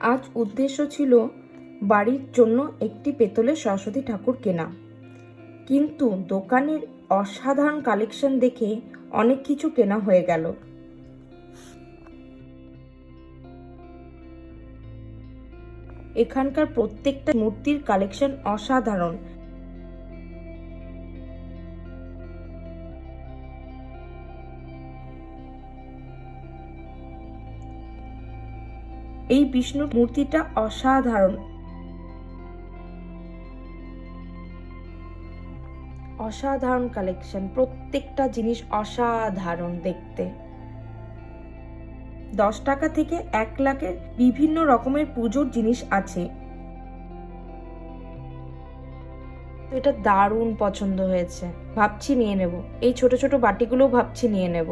আজ উদ্দেশ্য ছিল বাড়ির জন্য একটি পেতলে সরস্বতী ঠাকুর কেনা। কিন্তু দোকানের অসাধারণ কালেকশন দেখে অনেক কিছু কেনা হয়ে গেল। এখানকার প্রত্যেকটা মূর্তির কালেকশন অসাধারণ। এই বিষ্ণুর মূর্তিটা অসাধারণ। অসাধারণ কালেকশন প্রত্যেকটা জিনিস অসাধারণ দেখতে। দশ টাকা থেকে এক লাখের বিভিন্ন রকমের পুজোর জিনিস আছে। এটা দারুণ পছন্দ হয়েছে। ভাবছি নিয়ে নেব। এই ছোট ছোট বাটিগুলো ভাবছি নিয়ে নেব।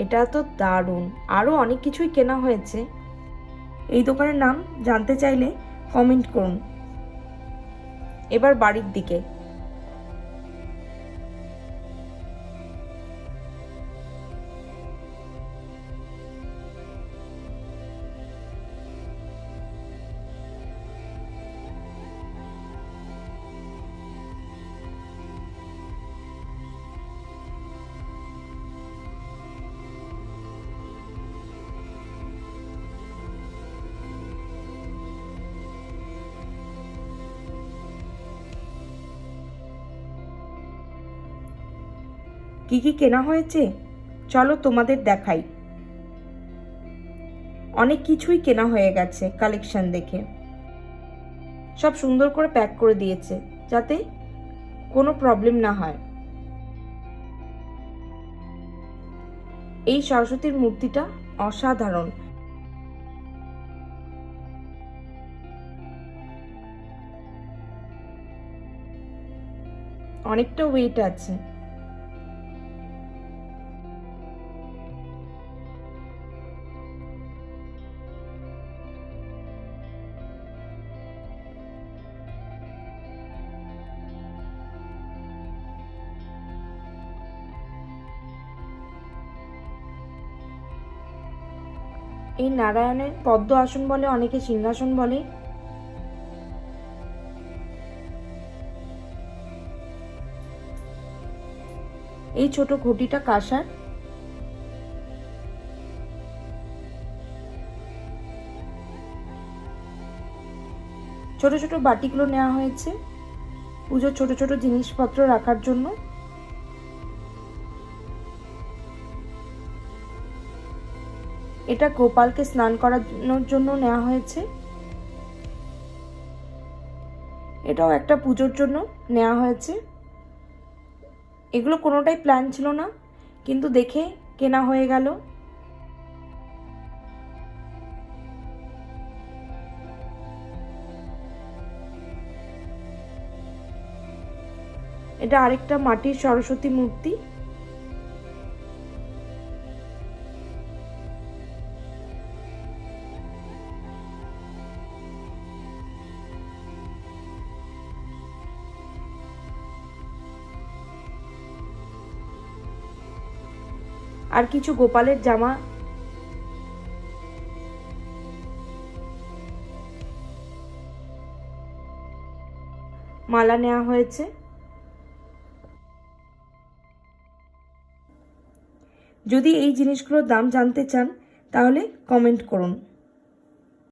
এটা তো দারুণ। আরও অনেক কিছুই কেনা হয়েছে। এই দোকানের নাম জানতে চাইলে কমেন্ট করুন। এবার বাড়ির দিকে। কি কি কেনা হয়েছে? চলো তোমাদের দেখাই। অনেক কিছুই কেনা হয়ে গেছে কালেকশন দেখে। সব সুন্দর করে প্যাক করে দিয়েছে, যাতে কোনো প্রবলেম না হয়। এই সরস্বতীর মূর্তিটা অসাধারণ। অনেকটা ওয়েট আছে। এই নারায়ণের পদ্ম আসন বলে, অনেকে সিংহাসন বলে। এই ছোট ঘটিটা কাঁসার ছোট ছোট বাটিগুলো নেওয়া হয়েছে। পুজোর ছোট ছোট জিনিসপত্র রাখার জন্য। এটা গোপালকে স্নান করানোর জন্য নেওয়া হয়েছে। এটাও একটা পুজোর জন্য নেওয়া হয়েছে। এগুলো কোনোটাই প্ল্যান ছিল না, কিন্তু দেখে কেনা হয়ে গেল। এটা আরেকটা মাটির সরস্বতী মূর্তি। আর কিছু গোপালের জামা। মালা নেওয়া হয়েছে। যদি এই জিনিসগুলোর দাম জানতে চান, তাহলে কমেন্ট করুন।